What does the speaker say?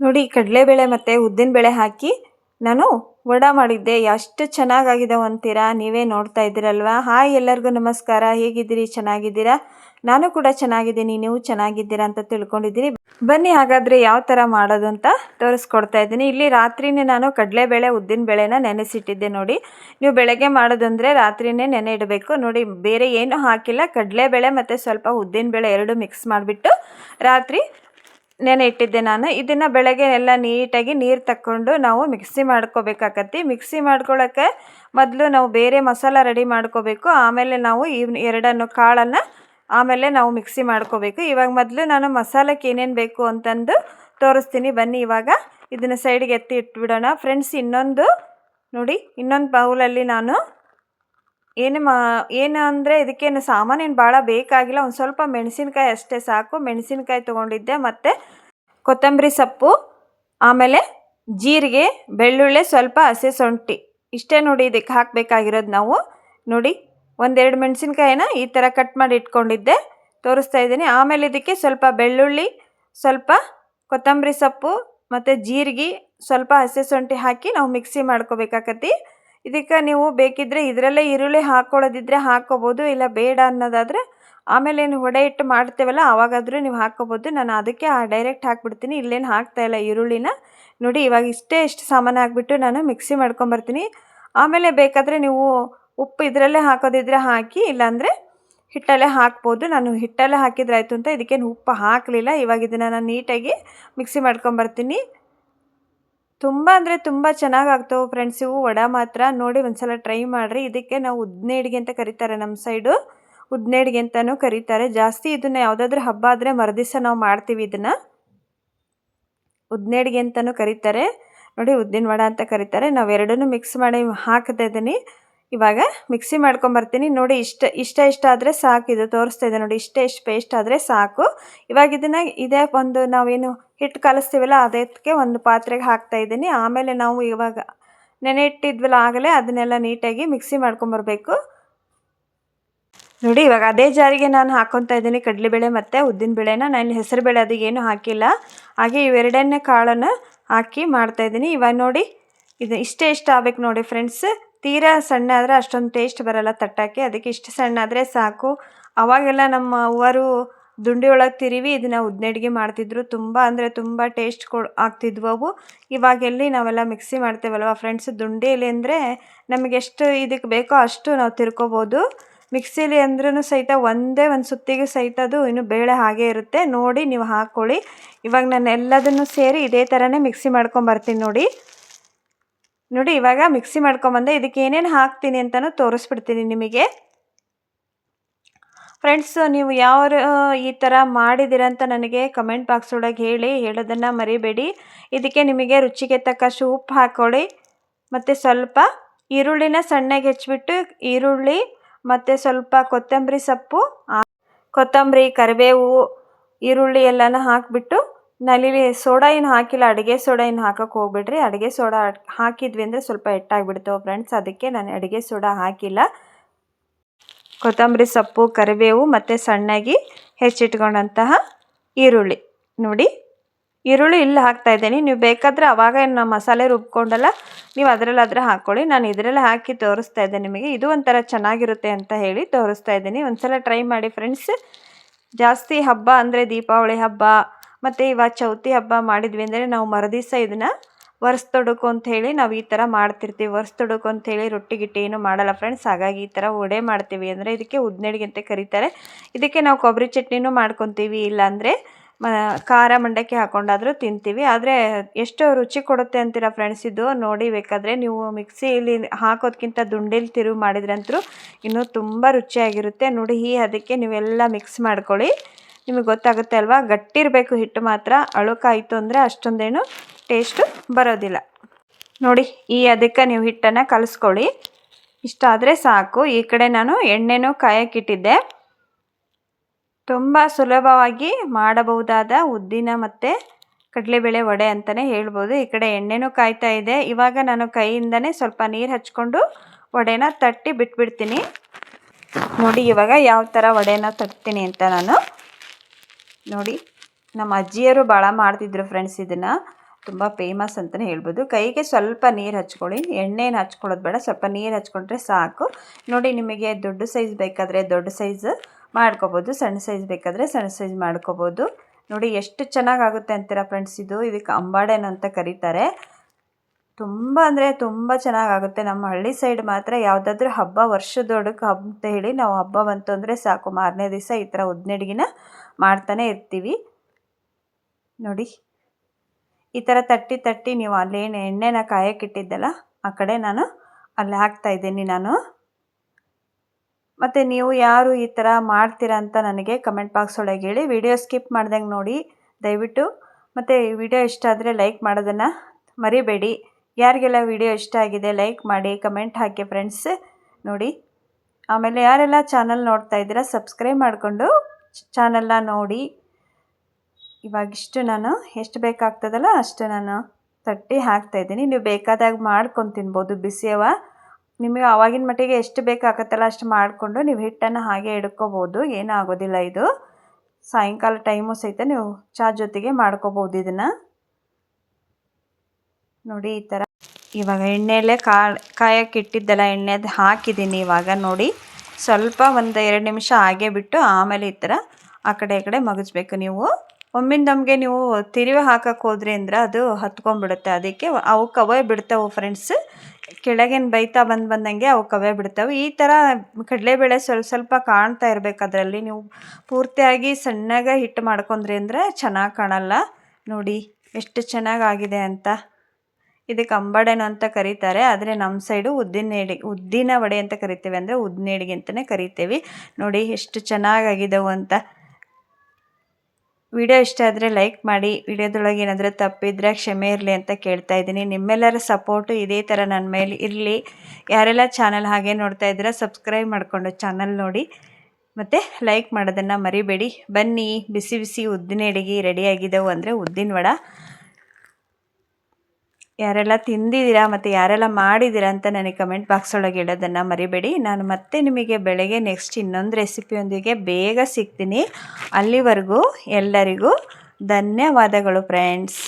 ನೋಡಿ, ಕಡಲೆಬೇಳೆ ಮತ್ತು ಉದ್ದಿನಬೇಳೆ ಹಾಕಿ ನಾನು ವಡ ಮಾಡಿದ್ದೆ. ಎಷ್ಟು ಚೆನ್ನಾಗಾಗಿದೆ ಅಂತೀರಾ? ನೀವೇ ನೋಡ್ತಾ ಇದ್ದೀರಲ್ವಾ? ಹಾಯ್ ಎಲ್ಲರಿಗೂ ನಮಸ್ಕಾರ. ಹೇಗಿದ್ದೀರಿ? ಚೆನ್ನಾಗಿದ್ದೀರಾ? ನಾನು ಕೂಡ ಚೆನ್ನಾಗಿದ್ದೀನಿ. ನೀವು ಚೆನ್ನಾಗಿದ್ದೀರಾ ಅಂತ ತಿಳ್ಕೊಂಡಿದ್ದೀನಿ. ಬನ್ನಿ, ಹಾಗಾದರೆ ಯಾವ ಥರ ಮಾಡೋದು ಅಂತ ತೋರಿಸ್ಕೊಡ್ತಾ ಇದ್ದೀನಿ. ಇಲ್ಲಿ ರಾತ್ರಿನೇ ನಾನು ಕಡಲೆಬೇಳೆ, ಉದ್ದಿನಬೇಳೆನ ನೆನೆಸಿಟ್ಟಿದ್ದೆ ನೋಡಿ. ನೀವು ಬೆಳಗ್ಗೆ ಮಾಡೋದಂದರೆ ರಾತ್ರಿನೇ ನೆನೆ ಇಡಬೇಕು. ನೋಡಿ, ಬೇರೆ ಏನೂ ಹಾಕಿಲ್ಲ. ಕಡಲೆಬೇಳೆ ಮತ್ತು ಸ್ವಲ್ಪ ಉದ್ದಿನಬೇಳೆ ಎರಡು ಮಿಕ್ಸ್ ಮಾಡಿಬಿಟ್ಟು ರಾತ್ರಿ ನೆನೆ ಇಟ್ಟಿದ್ದೆ ನಾನು. ಇದನ್ನು ಬೆಳಗ್ಗೆ ಎಲ್ಲ ನೀಟಾಗಿ ನೀರು ತಕ್ಕೊಂಡು ನಾವು ಮಿಕ್ಸಿ ಮಾಡ್ಕೋಬೇಕಾಕತಿ ಮಿಕ್ಸಿ ಮಾಡ್ಕೊಳ್ಳೋಕ್ಕೆ ಮೊದಲು ನಾವು ಬೇರೆ ಮಸಾಲ ರೆಡಿ ಮಾಡ್ಕೋಬೇಕು. ಆಮೇಲೆ ನಾವು ಇವ್ ಎರಡನ್ನು ಕಾಳನ್ನು ಆಮೇಲೆ ನಾವು ಮಿಕ್ಸಿ ಮಾಡ್ಕೋಬೇಕು. ಇವಾಗ ಮೊದಲು ನಾನು ಮಸಾಲಕ್ಕೆ ಏನೇನು ಬೇಕು ಅಂತಂದು ತೋರಿಸ್ತೀನಿ. ಬನ್ನಿ ಇವಾಗ ಇದನ್ನು ಸೈಡ್ಗೆ ಎತ್ತಿ ಇಟ್ಬಿಡೋಣ. ಫ್ರೆಂಡ್ಸ್ ಇನ್ನೊಂದು ನೋಡಿ, ಇನ್ನೊಂದು ಬೌಲಲ್ಲಿ ನಾನು ಏನು ಮಾ, ಏನು ಅಂದರೆ ಇದಕ್ಕೇನು ಸಾಮಾನೇನು ಭಾಳ ಬೇಕಾಗಿಲ್ಲ. ಒಂದು ಸ್ವಲ್ಪ ಮೆಣಸಿನ್ಕಾಯಿ ಅಷ್ಟೇ ಸಾಕು. ಮೆಣಸಿನ್ಕಾಯಿ ತೊಗೊಂಡಿದ್ದೆ. ಮತ್ತು ಕೊತ್ತಂಬರಿ ಸೊಪ್ಪು, ಆಮೇಲೆ ಜೀರಿಗೆ, ಬೆಳ್ಳುಳ್ಳಿ, ಸ್ವಲ್ಪ ಹಸಿ ಶುಂಠಿ. ಇಷ್ಟೇ ನೋಡಿ ಇದಕ್ಕೆ ಹಾಕಬೇಕಾಗಿರೋದು ನಾವು. ನೋಡಿ, ಒಂದೆರಡು ಮೆಣಸಿನ್ಕಾಯಿನ ಈ ಥರ ಕಟ್ ಮಾಡಿ ಇಟ್ಕೊಂಡಿದ್ದೆ. ತೋರಿಸ್ತಾ ಇದ್ದೀನಿ. ಆಮೇಲೆ ಇದಕ್ಕೆ ಸ್ವಲ್ಪ ಬೆಳ್ಳುಳ್ಳಿ, ಸ್ವಲ್ಪ ಕೊತ್ತಂಬರಿ ಸೊಪ್ಪು, ಮತ್ತು ಜೀರಿಗೆ, ಸ್ವಲ್ಪ ಹಸಿ ಶುಂಠಿ ಹಾಕಿ ನಾವು ಮಿಕ್ಸಿ ಮಾಡ್ಕೋಬೇಕಾಕತಿ ಇದಕ್ಕೆ ನೀವು ಬೇಕಿದ್ದರೆ ಇದರಲ್ಲೇ ಈರುಳ್ಳಿ ಹಾಕ್ಕೊಳ್ಳೋದಿದ್ರೆ ಹಾಕ್ಕೋಬೋದು ಇಲ್ಲ ಬೇಡ ಅನ್ನೋದಾದರೆ ಆಮೇಲೆ ಏನು ವಡೆ ಇಟ್ಟು ಮಾಡ್ತೇವಲ್ಲ ಆವಾಗಾದರೂ ನೀವು ಹಾಕ್ಕೋಬೋದು ನಾನು ಅದಕ್ಕೆ ಡೈರೆಕ್ಟ್ ಹಾಕ್ಬಿಡ್ತೀನಿ. ಇಲ್ಲೇನು ಹಾಕ್ತಾಯಿಲ್ಲ ಈರುಳ್ಳಿನ. ನೋಡಿ, ಇವಾಗ ಇಷ್ಟೇ ಇಷ್ಟು ಸಾಮಾನು ಹಾಕ್ಬಿಟ್ಟು ನಾನು ಮಿಕ್ಸಿ ಮಾಡ್ಕೊಂಬರ್ತೀನಿ. ಆಮೇಲೆ ಬೇಕಾದರೆ ನೀವು ಉಪ್ಪು ಇದರಲ್ಲೇ ಹಾಕೋದಿದ್ರೆ ಹಾಕಿ, ಇಲ್ಲಾಂದರೆ ಹಿಟ್ಟಲ್ಲೇ ಹಾಕ್ಬೋದು. ನಾನು ಹಿಟ್ಟಲ್ಲೇ ಹಾಕಿದ್ರೆ ಆಯಿತು ಅಂತ, ಇದಕ್ಕೇನು ಉಪ್ಪು ಹಾಕಲಿಲ್ಲ. ಇವಾಗ ಇದನ್ನು ನಾನು ನೀಟಾಗಿ ಮಿಕ್ಸಿ ಮಾಡ್ಕೊಂಬರ್ತೀನಿ. ತುಂಬ ಅಂದರೆ ತುಂಬ ಚೆನ್ನಾಗಿ ಆಗ್ತವೆ ಫ್ರೆಂಡ್ಸ್ ಇವು ವಡ ಮಾತ್ರ ನೋಡಿ ಒಂದ್ಸಲ ಟ್ರೈ ಮಾಡಿರಿ. ಇದಕ್ಕೆ ನಾವು ಉದ್ನೇಡಿಗೆ ಅಂತ ಕರೀತಾರೆ ನಮ್ಮ ಸೈಡು ಉದ್ನೇಡಿಗೆ ಅಂತಲೂ ಕರೀತಾರೆ. ಜಾಸ್ತಿ ಇದನ್ನು ಯಾವುದಾದ್ರೂ ಹಬ್ಬ ಆದರೆ ಮರುದಿವಸ ನಾವು ಮಾಡ್ತೀವಿ ಇದನ್ನು. ಉದ್ನೇಡಿಗೆ ಅಂತಲೂ ಕರೀತಾರೆ. ನೋಡಿ ಉದ್ದಿನ ವಡ ಅಂತ ಕರೀತಾರೆ. ನಾವು ಎರಡನ್ನೂ ಮಿಕ್ಸ್ ಮಾಡಿ ಹಾಕ್ತಾ ಇದ್ದೀನಿ ಇವಾಗ ಮಿಕ್ಸಿ ಮಾಡ್ಕೊಂಬರ್ತೀನಿ ನೋಡಿ, ಇಷ್ಟ ಇಷ್ಟ ಇಷ್ಟ ಆದರೆ ಸಾಕು. ಇದು ತೋರಿಸ್ತಾ ಇದೆ ನೋಡಿ, ಇಷ್ಟ ಇಷ್ಟು ಪೇಸ್ಟ್ ಆದರೆ ಸಾಕು. ಇವಾಗ ಇದನ್ನು ಇದೇ ಒಂದು ನಾವೇನು ಹಿಟ್ಟು ಕಲಿಸ್ತೀವಲ್ಲ, ಅದಕ್ಕೆ ಒಂದು ಪಾತ್ರೆಗೆ ಹಾಕ್ತಾ ಇದ್ದೀನಿ. ಆಮೇಲೆ ನಾವು ಇವಾಗ ನೆನೆ ಇಟ್ಟಿದ್ವಲ್ಲ ಆಗಲೇ ಅದನ್ನೆಲ್ಲ ನೀಟಾಗಿ ಮಿಕ್ಸಿ ಮಾಡ್ಕೊಂಬರ್ಬೇಕು ನೋಡಿ, ಇವಾಗ ಅದೇ ಜಾರಿಗೆ ನಾನು ಹಾಕೊತಾ ಇದ್ದೀನಿ. ಕಡಲೆಬೇಳೆ ಮತ್ತು ಉದ್ದಿನಬೇಳೆನ ನಾನು ಹೆಸರುಬೇಳೆ ಬೇಳೆ ಏನು ಹಾಕಿಲ್ಲ. ಹಾಗೆ ಇವೆರಡನ್ನೇ ಕಾಳನ್ನು ಹಾಕಿ ಮಾಡ್ತಾಯಿದ್ದೀನಿ ಇವಾಗ ನೋಡಿ, ಇದು ಇಷ್ಟೇ ಇಷ್ಟ ಆಗ್ಬೇಕು ನೋಡಿ ಫ್ರೆಂಡ್ಸ್ ತೀರಾ ಸಣ್ಣ ಆದರೆ ಅಷ್ಟೊಂದು ಟೇಸ್ಟ್ ಬರಲ್ಲ ತಟ್ಟಕ್ಕೆ. ಅದಕ್ಕೆ ಇಷ್ಟು ಸಣ್ಣ ಆದರೆ ಸಾಕು. ಅವಾಗೆಲ್ಲ ನಮ್ಮ ಅವ್ವರು ದುಂಡಿ ಒಳಗೆ ತಿರುವಿ ಇದನ್ನು ಉದ್ನೆಡ್ಗೆ ಮಾಡ್ತಿದ್ರು. ತುಂಬ ಅಂದರೆ ತುಂಬ ಟೇಸ್ಟ್ ಕೊ ಆಗ್ತಿದ್ವು ಅವು. ಇವಾಗೆಲ್ಲಿ ನಾವೆಲ್ಲ ಮಿಕ್ಸಿ ಮಾಡ್ತೇವಲ್ವ ಫ್ರೆಂಡ್ಸ್ ದುಂಡಿಯಲ್ಲಿ ಅಂದರೆ ನಮಗೆ ಎಷ್ಟು ಇದಕ್ಕೆ ಬೇಕೋ ಅಷ್ಟು ನಾವು ತಿರ್ಕೋಬೋದು. ಮಿಕ್ಸಿಲಿ ಅಂದ್ರೂ ಸಹಿತ ಒಂದೇ ಒಂದು ಸುತ್ತಿಗೆ ಸಹಿತ ಅದು ಇನ್ನು ಬೇಳೆ ಹಾಗೆ ಇರುತ್ತೆ. ನೋಡಿ ನೀವು ಹಾಕ್ಕೊಳ್ಳಿ ಇವಾಗ ನಾನು ಎಲ್ಲದನ್ನು ಸೇರಿ ಇದೇ ಥರನೇ ಮಿಕ್ಸಿ ಮಾಡ್ಕೊಂಬರ್ತೀನಿ ನೋಡಿ. ನೋಡಿ, ಇವಾಗ ಮಿಕ್ಸಿ ಮಾಡ್ಕೊಂಬಂದೆ, ಇದಕ್ಕೆ ಏನೇನು ಹಾಕ್ತೀನಿ ಅಂತಲೂ ತೋರಿಸ್ಬಿಡ್ತೀನಿ ನಿಮಗೆ. ಫ್ರೆಂಡ್ಸ್ ನೀವು ಯಾವ ಈ ಥರ ಮಾಡಿದ್ದೀರಂತ ನನಗೆ ಕಮೆಂಟ್ ಬಾಕ್ಸ್ ಒಳಗೆ ಹೇಳಿ, ಹೇಳೋದನ್ನು ಮರಿಬೇಡಿ. ಇದಕ್ಕೆ ನಿಮಗೆ ರುಚಿಗೆ ತಕ್ಕಷ್ಟು ಉಪ್ಪು ಹಾಕ್ಕೊಳ್ಳಿ ಮತ್ತು ಸ್ವಲ್ಪ ಈರುಳ್ಳಿನ ಸಣ್ಣಗೆ ಹೆಚ್ಚಿಬಿಟ್ಟು ಈರುಳ್ಳಿ, ಮತ್ತು ಸ್ವಲ್ಪ ಕೊತ್ತಂಬರಿ ಸೊಪ್ಪು ಕೊತ್ತಂಬರಿ, ಕರಿಬೇವು, ಈರುಳ್ಳಿ ಎಲ್ಲನೂ ಹಾಕಿಬಿಟ್ಟು ನಾನಿಲ್ಲಿ ಸೋಡಾ ಏನು ಹಾಕಿಲ್ಲ, ಅಡುಗೆ ಸೋಡಾ ಏನು ಹಾಕೋಕ್ಕೆ ಹೋಗ್ಬಿಡ್ರಿ. ಅಡುಗೆ ಸೋಡಾ ಹಾಕಿದ್ವಿ ಅಂದರೆ ಸ್ವಲ್ಪ ಎಟ್ಟಾಗಿಬಿಡ್ತಾವೆ ಫ್ರೆಂಡ್ಸ್ ಅದಕ್ಕೆ ನಾನು ಅಡುಗೆ ಸೋಡಾ ಹಾಕಿಲ್ಲ. ಕೊತ್ತಂಬರಿ ಸೊಪ್ಪು, ಕರಿಬೇವು ಮತ್ತು ಸಣ್ಣಗೆ ಹೆಚ್ಚಿಟ್ಕೊಂಡಂತಹ ಈರುಳ್ಳಿ. ನೋಡಿ, ಈರುಳ್ಳಿ ಇಲ್ಲಿ ಹಾಕ್ತಾ ಇದ್ದೀನಿ. ನೀವು ಬೇಕಾದರೆ ಅವಾಗ ಏನು ಮಸಾಲೆ ರುಬ್ಕೊಂಡಲ್ಲ, ನೀವು ಅದರಲ್ಲಾದರೆ ಹಾಕ್ಕೊಳ್ಳಿ ನಾನು ಇದರಲ್ಲಿ ಹಾಕಿ ತೋರಿಸ್ತಾ ಇದ್ದೆ ನಿಮಗೆ. ಇದು ಒಂಥರ ಚೆನ್ನಾಗಿರುತ್ತೆ ಅಂತ ಹೇಳಿ ತೋರಿಸ್ತಾ ಇದ್ದೀನಿ. ಒಂದು ಸಲ ಟ್ರೈ ಮಾಡಿ ಫ್ರೆಂಡ್ಸ್ ಜಾಸ್ತಿ ಹಬ್ಬ ಅಂದರೆ ದೀಪಾವಳಿ ಹಬ್ಬ ಮತ್ತು ಇವಾಗ ಚೌತಿ ಹಬ್ಬ ಮಾಡಿದ್ವಿ ಅಂದರೆ ನಾವು ಮರುದಿವಸ ಇದನ್ನು ಒರೆಸ್ತೊಡಕು ಅಂಥೇಳಿ ನಾವು ಈ ಥರ ಮಾಡ್ತಿರ್ತೀವಿ. ಒರೆಸ್ತೊಡಕು ಅಂಥೇಳಿ ರೊಟ್ಟಿ ಗಿಟ್ಟಿ ಏನು ಮಾಡಲ್ಲ ಫ್ರೆಂಡ್ಸ್ ಹಾಗಾಗಿ ಈ ಥರ ವಡೆ ಮಾಡ್ತೀವಿ ಅಂದರೆ ಇದಕ್ಕೆ ಉದ್ನೆಡಿಗೆ ಅಂತ ಕರೀತಾರೆ. ಇದಕ್ಕೆ ನಾವು ಕೊಬ್ಬರಿ ಚಟ್ನಿನೂ ಮಾಡ್ಕೊತೀವಿ. ಇಲ್ಲಾಂದರೆ ಮ, ಖಾರ ಮಂಡಕ್ಕಿ ಹಾಕ್ಕೊಂಡಾದರೂ ತಿಂತೀವಿ. ಆದರೆ ಎಷ್ಟು ರುಚಿ ಕೊಡುತ್ತೆ ಅಂತೀರ ಫ್ರೆಂಡ್ಸ್ ಇದು. ನೋಡಿ ಬೇಕಾದರೆ ನೀವು ಮಿಕ್ಸಿಯಲ್ಲಿ ಹಾಕೋದಕ್ಕಿಂತ ದುಂಡೇಲಿ ತಿರುವು ಮಾಡಿದ್ರಂತರೂ ಇನ್ನೂ ತುಂಬ ರುಚಿಯಾಗಿರುತ್ತೆ. ನೋಡಿ ಈ ಅದಕ್ಕೆ ನೀವೆಲ್ಲ ಮಿಕ್ಸ್ ಮಾಡ್ಕೊಳ್ಳಿ. ನಿಮಗೆ ಗೊತ್ತಾಗುತ್ತೆ ಅಲ್ವಾ? ಗಟ್ಟಿರಬೇಕು ಹಿಟ್ಟು ಮಾತ್ರ. ಅಳುಕಾಯಿತು ಅಂದರೆ ಅಷ್ಟೊಂದೇನು ಟೇಸ್ಟು ಬರೋದಿಲ್ಲ. ನೋಡಿ, ಈ ಅದಕ್ಕೆ ನೀವು ಹಿಟ್ಟನ್ನು ಕಲಿಸ್ಕೊಳ್ಳಿ. ಇಷ್ಟಾದರೆ ಸಾಕು. ಈ ಕಡೆ ನಾನು ಎಣ್ಣೆನೂ ಕಾಯಕ್ಕಿಟ್ಟಿದ್ದೆ ತುಂಬ ಸುಲಭವಾಗಿ ಮಾಡಬಹುದಾದ ಉದ್ದಿನ ಮತ್ತು ಕಡಲೆಬೇಳೆ ವಡೆ ಅಂತಲೇ ಹೇಳ್ಬೋದು. ಈ ಕಡೆ ಎಣ್ಣೆನೂ ಕಾಯ್ತಾ ಇದೆ. ಇವಾಗ ನಾನು ಕೈಯಿಂದನೇ ಸ್ವಲ್ಪ ನೀರು ಹಚ್ಕೊಂಡು ವಡೆನ ತಟ್ಟಿ ಬಿಟ್ಬಿಡ್ತೀನಿ. ನೋಡಿ, ಇವಾಗ ಯಾವ ಥರ ವಡೆನ ತಟ್ತೀನಿ ಅಂತ ನಾನು. ನೋಡಿ, ನಮ್ಮ ಅಜ್ಜಿಯರು ಭಾಳ ಮಾಡ್ತಿದ್ರು ಫ್ರೆಂಡ್ಸ್ ಇದನ್ನು. ತುಂಬ ಫೇಮಸ್ ಅಂತಲೇ ಹೇಳ್ಬೋದು. ಕೈಗೆ ಸ್ವಲ್ಪ ನೀರು ಹಚ್ಕೊಳ್ಳಿ. ಎಣ್ಣೆನ ಹಚ್ಕೊಳ್ಳೋದು ಬೇಡ. ಸ್ವಲ್ಪ ನೀರು ಹಚ್ಕೊಂಡ್ರೆ ಸಾಕು. ನೋಡಿ, ನಿಮಗೆ ದೊಡ್ಡ ಸೈಜ್ ಬೇಕಾದರೆ ದೊಡ್ಡ ಸೈಜ್ ಮಾಡ್ಕೋಬೋದು. ಸಣ್ಣ ಸೈಜ್ ಬೇಕಾದರೆ ಸಣ್ಣ ಸೈಜ್ ಮಾಡ್ಕೋಬೋದು. ನೋಡಿ, ಎಷ್ಟು ಚೆನ್ನಾಗಾಗುತ್ತೆ ಅಂತೀರಾ ಫ್ರೆಂಡ್ಸ್ ಇದು. ಇದಕ್ಕೆ ಅಂಬಾಡೆನ ಅಂತ ಕರೀತಾರೆ. ತುಂಬ ಅಂದರೆ ತುಂಬ ಚೆನ್ನಾಗಾಗುತ್ತೆ. ನಮ್ಮ ಹಳ್ಳಿ ಸೈಡ್ ಮಾತ್ರ ಯಾವುದಾದ್ರೂ ಹಬ್ಬ ವರ್ಷದೊಡಕ್ಕೆ ಅಂತ ಹೇಳಿ ನಾವು ಹಬ್ಬ ಬಂತು ಅಂದರೆ ಸಾಕು. ಮಾರನೇ ದಿವಸ ಈ ಥರ ಉದ್ನಡಿಗೆನ ಮಾಡ್ತಾನೆ ಇರ್ತೀವಿ. ನೋಡಿ. ಈ ಥರ ತಟ್ಟಿ ತಟ್ಟಿ ನೀವು ಅಲ್ಲೇನು ಎಣ್ಣೆನ ಕಾಯಕ್ಕಿಟ್ಟಿದ್ದಲ್ಲ ಆ ಕಡೆ ನಾನು ಅಲ್ಲಿ ಹಾಕ್ತಾ ಇದ್ದೀನಿ ನಾನು. ಮತ್ತು ನೀವು ಯಾರು ಈ ಥರ ಮಾಡ್ತೀರಾ ಅಂತ ನನಗೆ ಕಮೆಂಟ್ ಬಾಕ್ಸ್ ಒಳಗೆ ಹೇಳಿ. ವಿಡಿಯೋ ಸ್ಕಿಪ್ ಮಾಡ್ದಂಗೆ ನೋಡಿ. ದಯವಿಟ್ಟು. ಮತ್ತು ವಿಡಿಯೋ ಇಷ್ಟ ಆದರೆ ಲೈಕ್ ಮಾಡೋದನ್ನು ಮರಿಬೇಡಿ. ಯಾರಿಗೆಲ್ಲ ವಿಡಿಯೋ ಇಷ್ಟ ಆಗಿದೆ ಲೈಕ್ ಮಾಡಿ, ಕಮೆಂಟ್ ಹಾಕಿ ಫ್ರೆಂಡ್ಸ್ ನೋಡಿ, ಆಮೇಲೆ ಯಾರೆಲ್ಲ ಚಾನಲ್ ನೋಡ್ತಾ ಇದ್ದೀರಾ ಸಬ್ಸ್ಕ್ರೈಬ್ ಮಾಡಿಕೊಂಡು ಚಾನಲ್ನ ನೋಡಿ. ಇವಾಗಿಷ್ಟು ನಾನು, ಎಷ್ಟು ಬೇಕಾಗ್ತದಲ್ಲ ಅಷ್ಟು ನಾನು ತಟ್ಟಿ ಹಾಕ್ತಾಯಿದ್ದೀನಿ ನೀವು ಬೇಕಾದಾಗ ಮಾಡ್ಕೊಂಡು ತಿನ್ಬೋದು ಬಿಸಿಯವ ನಿಮಗೆ ಆವಾಗಿನ ಮಟ್ಟಿಗೆ ಎಷ್ಟು ಬೇಕಾಗತ್ತಲ್ಲ ಅಷ್ಟು ಮಾಡಿಕೊಂಡು ನೀವು ಹಿಟ್ಟನ್ನು ಹಾಗೆ ಹಿಡ್ಕೋಬೋದು, ಏನೂ ಆಗೋದಿಲ್ಲ ಇದು. ಸಾಯಂಕಾಲ ಟೈಮು ಸಹಿತ ನೀವು ಚಾ ಜೊತೆಗೆ ಮಾಡ್ಕೋಬೋದು ಇದನ್ನು. ನೋಡಿ, ಈ ಥರ ಇವಾಗ ಎಣ್ಣೆಯಲ್ಲೇ ಕಾಯಕ್ಕೆ ಇಟ್ಟಿದ್ದೆಲ್ಲ ಎಣ್ಣೆದು ಹಾಕಿದ್ದೀನಿ ಇವಾಗ, ನೋಡಿ. ಸ್ವಲ್ಪ ಒಂದು ಎರಡು ನಿಮಿಷ ಹಾಗೆ ಬಿಟ್ಟು ಆಮೇಲೆ ಈ ಥರ ಆ ಕಡೆ ಈ ಕಡೆ ಮಗಿಸ್ಬೇಕು ನೀವು. ಒಮ್ಮಿಂದೊಮ್ಗೆ ನೀವು ತಿರುವಿ ಹಾಕಕ್ಕೆ ಹೋದ್ರಿ ಅಂದ್ರೆ ಅದು ಹತ್ಕೊಂಡ್ಬಿಡುತ್ತೆ. ಅದಕ್ಕೆ ಅವು ಕವೇ ಬಿಡ್ತಾವೆ ಫ್ರೆಂಡ್ಸ್ ಕೆಳಗೇನು ಬೈತಾ ಬಂದು ಬಂದಂಗೆ ಅವು ಕವೇ ಬಿಡ್ತಾವೆ. ಈ ಥರ ಕಡಲೆಬೇಳೆ ಸ್ವಲ್ಪ ಸ್ವಲ್ಪ ಕಾಣ್ತಾ ಇರಬೇಕು ಅದರಲ್ಲಿ. ನೀವು ಪೂರ್ತಿಯಾಗಿ ಸಣ್ಣಗೆ ಹಿಟ್ಟು ಮಾಡ್ಕೊಂಡ್ರಿ ಅಂದರೆ ಚೆನ್ನಾಗಿ ಕಾಣಲ್ಲ. ನೋಡಿ, ಎಷ್ಟು ಚೆನ್ನಾಗಾಗಿದೆ ಅಂತ. ಇದಕ್ಕೆ ಅಂಬಾಡೆನೋ ಅಂತ ಕರೀತಾರೆ. ಆದರೆ ನಮ್ಮ ಸೈಡು ಉದ್ದಿನ ಎಡಿ ಉದ್ದಿನ ವಡೆ ಅಂತ ಕರಿತೇವೆ ಅಂದರೆ ಉದ್ದಿನ ಅಂತಲೇ ಕರಿತೇವೆ. ನೋಡಿ ಎಷ್ಟು ಚೆನ್ನಾಗಾಗಿದ್ದವು ಅಂತ. ವಿಡಿಯೋ ಇಷ್ಟ ಆದರೆ ಲೈಕ್ ಮಾಡಿ. ವಿಡಿಯೋದೊಳಗೆ ಏನಾದರೂ ತಪ್ಪಿದ್ರೆ ಕ್ಷಮೆ ಇರಲಿ ಅಂತ ಕೇಳ್ತಾ ಇದ್ದೀನಿ. ನಿಮ್ಮೆಲ್ಲರ ಸಪೋರ್ಟು ಇದೇ ಥರ ನನ್ನ ಮೇಲೆ ಇರಲಿ. ಯಾರೆಲ್ಲ ಚಾನಲ್ ಹಾಗೆ ನೋಡ್ತಾ ಇದ್ದೀರಾ, ಸಬ್ಸ್ಕ್ರೈಬ್ ಮಾಡಿಕೊಂಡು ಚಾನಲ್ ನೋಡಿ. ಮತ್ತು ಲೈಕ್ ಮಾಡೋದನ್ನು ಮರಿಬೇಡಿ. ಬನ್ನಿ, ಬಿಸಿ ಬಿಸಿ ಉದ್ದಿನ ಅಡಿಗೆ ರೆಡಿಯಾಗಿದ್ದವು ಅಂದರೆ ಉದ್ದಿನ ವಡ. ಯಾರೆಲ್ಲ ತಿಂದಿದ್ದೀರಾ ಮತ್ತು ಯಾರೆಲ್ಲ ಮಾಡಿದ್ದೀರಾ ಅಂತ ನನಗೆ ಕಮೆಂಟ್ ಬಾಕ್ಸ್ ಒಳಗೆ ಇಡೋದನ್ನು ಮರಿಬೇಡಿ. ನಾನು ಮತ್ತೆ ನಿಮಗೆ ಬೆಳಗ್ಗೆ ನೆಕ್ಸ್ಟ್ ಇನ್ನೊಂದು ರೆಸಿಪಿಯೊಂದಿಗೆ ಬೇಗ ಸಿಗ್ತೀನಿ. ಅಲ್ಲಿವರೆಗೂ ಎಲ್ಲರಿಗೂ ಧನ್ಯವಾದಗಳು ಫ್ರೆಂಡ್ಸ್